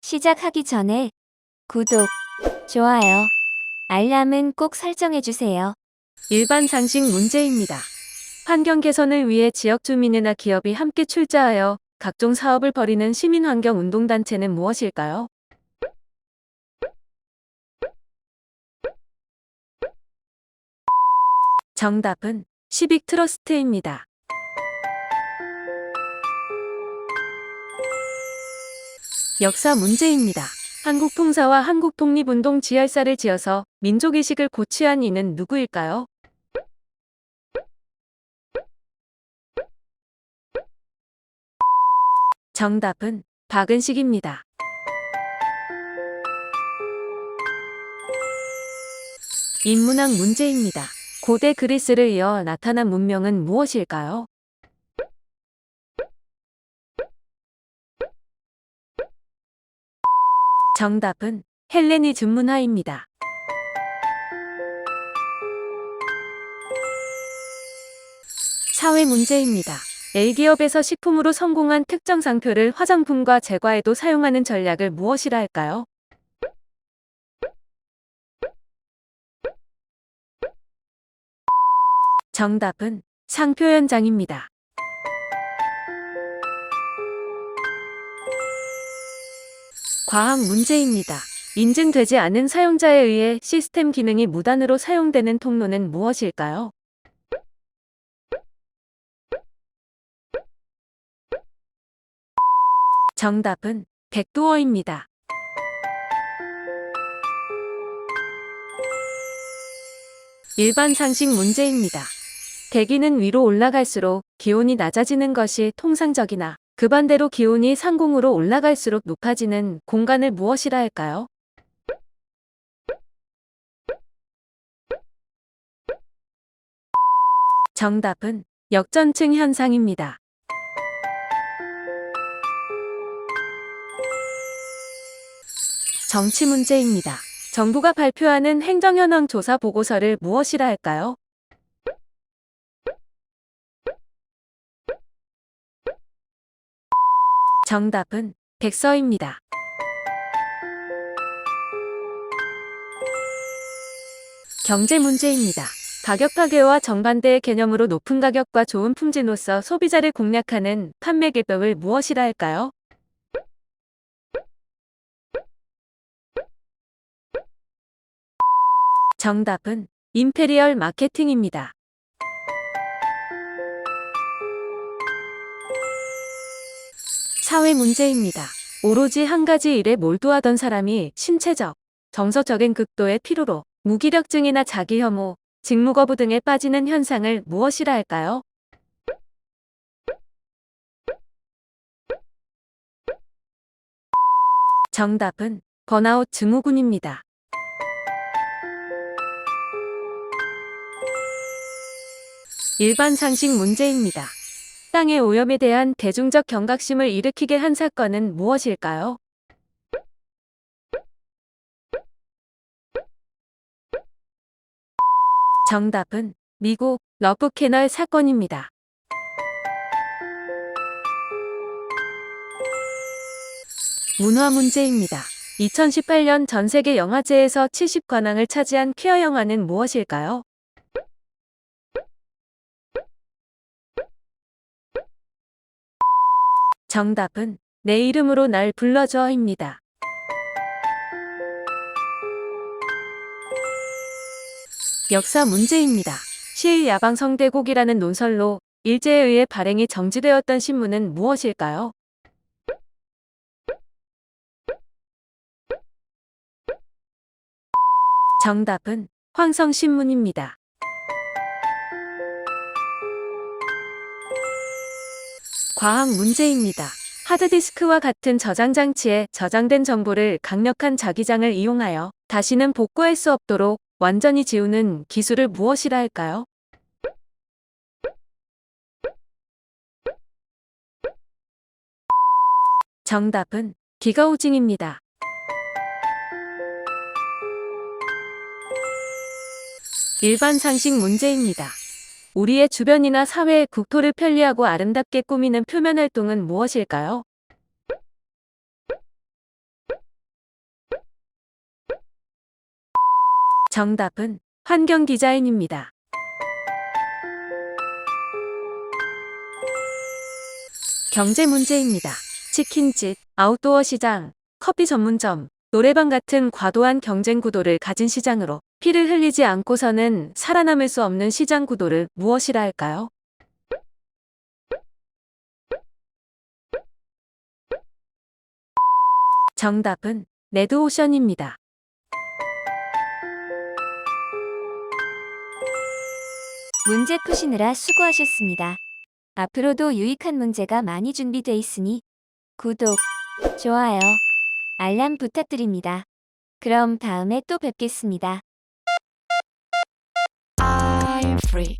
시작하기 전에 구독, 좋아요, 알람은 꼭 설정해주세요. 일반 상식 문제입니다. 환경 개선을 위해 지역 주민이나 기업이 함께 출자하여 각종 사업을 벌이는 시민환경 운동단체는 무엇일까요? 정답은 시빅 트러스트입니다. 역사 문제입니다. 한국 통사와 한국 독립운동 지열사를 지어서 민족의식을 고취한 이는 누구일까요? 정답은 박은식입니다. 인문학 문제입니다. 고대 그리스를 이어 나타난 문명은 무엇일까요? 정답은 헬레니즘 문화입니다. 사회 문제입니다. L기업에서 식품으로 성공한 특정 상표를 화장품과 제과에도 사용하는 전략을 무엇이라 할까요? 정답은 상표 현장입니다. 과학 문제입니다. 인증되지 않은 사용자에 의해 시스템 기능이 무단으로 사용되는 통로는 무엇일까요? 정답은 백도어입니다. 일반 상식 문제입니다. 대기는 위로 올라갈수록 기온이 낮아지는 것이 통상적이나 그 반대로 기온이 상공으로 올라갈수록 높아지는 공간을 무엇이라 할까요? 정답은 역전층 현상입니다. 정치 문제입니다. 정부가 발표하는 행정현황 조사 보고서를 무엇이라 할까요? 정답은 백서입니다. 경제 문제입니다. 가격 파괴와 정반대의 개념으로 높은 가격과 좋은 품질로서 소비자를 공략하는 판매 개법을 무엇이라 할까요? 정답은 임페리얼 마케팅입니다. 사회 문제입니다. 오로지 한 가지 일에 몰두하던 사람이 신체적, 정서적인 극도의 피로로 무기력증이나 자기 혐오, 직무 거부 등에 빠지는 현상을 무엇이라 할까요? 정답은 번아웃 증후군입니다. 일반 상식 문제입니다. 땅의 오염에 대한 대중적 경각심을 일으키게 한 사건은 무엇일까요? 정답은 미국 러브 캐널 사건입니다. 문화 문제입니다. 2018년 전 세계 영화제에서 70관왕을 차지한 퀴어 영화는 무엇일까요? 정답은 내 이름으로 날 불러줘입니다. 역사 문제입니다. 시일 야방 성대곡이라는 논설로 일제에 의해 발행이 정지되었던 신문은 무엇일까요? 정답은 황성신문입니다. 과학 문제입니다. 하드디스크와 같은 저장 장치에 저장된 정보를 강력한 자기장을 이용하여 다시는 복구할 수 없도록 완전히 지우는 기술을 무엇이라 할까요? 정답은 기가우징입니다. 일반 상식 문제입니다. 우리의 주변이나 사회의 국토를 편리하고 아름답게 꾸미는 표면 활동은 무엇일까요? 정답은 환경 디자인입니다. 경제 문제입니다. 치킨집, 아웃도어 시장, 커피 전문점, 노래방 같은 과도한 경쟁 구도를 가진 시장으로 피를 흘리지 않고서는 살아남을 수 없는 시장 구도를 무엇이라 할까요? 정답은 레드오션입니다. 문제 푸시느라 수고하셨습니다. 앞으로도 유익한 문제가 많이 준비돼 있으니 구독, 좋아요, 알람 부탁드립니다. 그럼 다음에 또 뵙겠습니다. I am free.